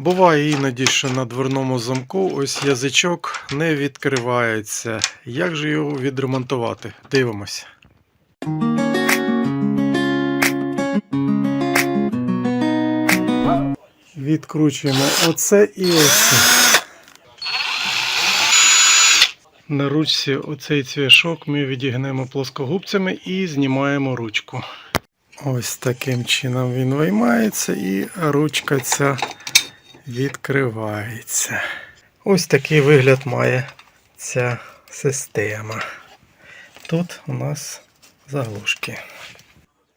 Буває іноді, що на дверному замку ось язичок не відкривається. Як же його відремонтувати? Дивимось. Відкручуємо оце і оце. На ручці оцей цвяшок ми відігнемо плоскогубцями і знімаємо ручку. Ось таким чином він виймається і ручка ця відкривається. Ось такий вигляд має ця система. Тут у нас заглушки.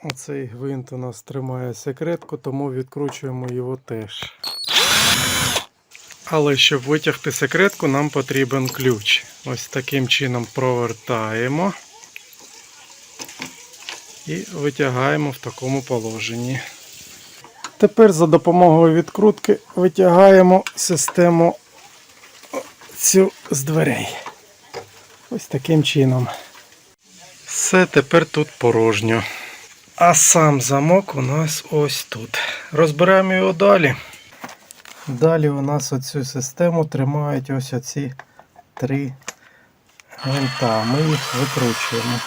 Оцей гвинт у нас тримає секретку, тому відкручуємо його теж. Але щоб витягти секретку, нам потрібен ключ. Ось таким чином провертаємо і витягаємо в такому положенні. Тепер за допомогою відкрутки витягаємо систему цю з дверей. Ось таким чином. Все тепер тут порожньо. А сам замок у нас ось тут. Розбираємо його далі. Далі у нас оцю систему тримають ось оці три гвинта. Ми їх викручуємо.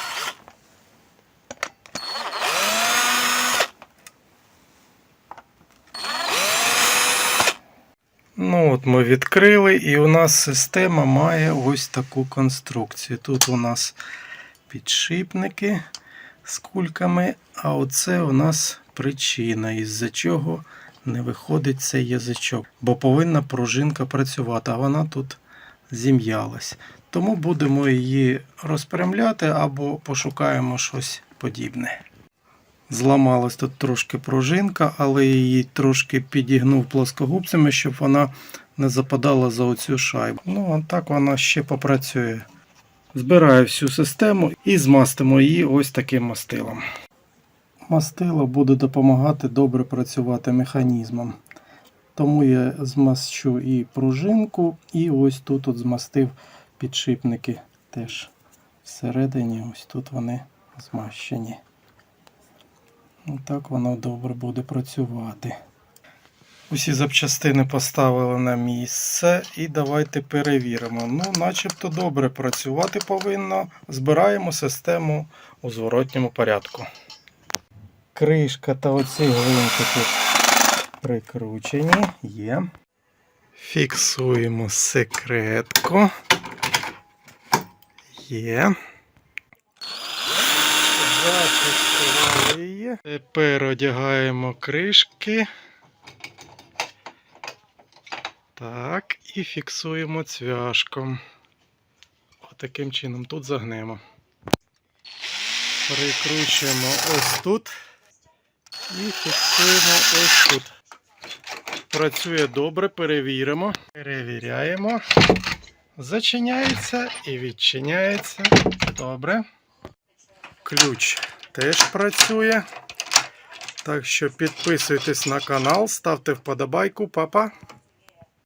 Ну от ми відкрили, і у нас система має ось таку конструкцію. Тут у нас підшипники з кульками, а оце у нас причина, із-за чого не виходить цей язичок. Бо повинна пружинка працювати, а вона тут зім'ялась. Тому будемо її розпрямляти або пошукаємо щось подібне. Зламалась тут трошки пружинка, але її трошки підігнув плоскогубцями, щоб вона не западала за оцю шайбу. Ну, а так вона ще попрацює. Збираю всю систему і змастимо її ось таким мастилом. Мастило буде допомагати добре працювати механізмом. Тому я змащу і пружинку, і ось тут от змастив підшипники теж всередині. Ось тут вони змащені. Так воно добре буде працювати. Усі запчастини поставили на місце і давайте перевіримо. Ну, начебто добре працювати повинно. Збираємо систему у зворотньому порядку. Кришка та оці гвинтики прикручені. Є. Фіксуємо секретку. Є. Її. Тепер одягаємо кришки. Так, і фіксуємо цвяшком. Отаким чином тут загнемо. Прикручуємо ось тут і фіксуємо ось тут. Працює добре, перевіримо. Перевіряємо. Зачиняється і відчиняється. Добре. Ключ теж працює. Так що підписуйтесь на канал, ставте вподобайку, папа.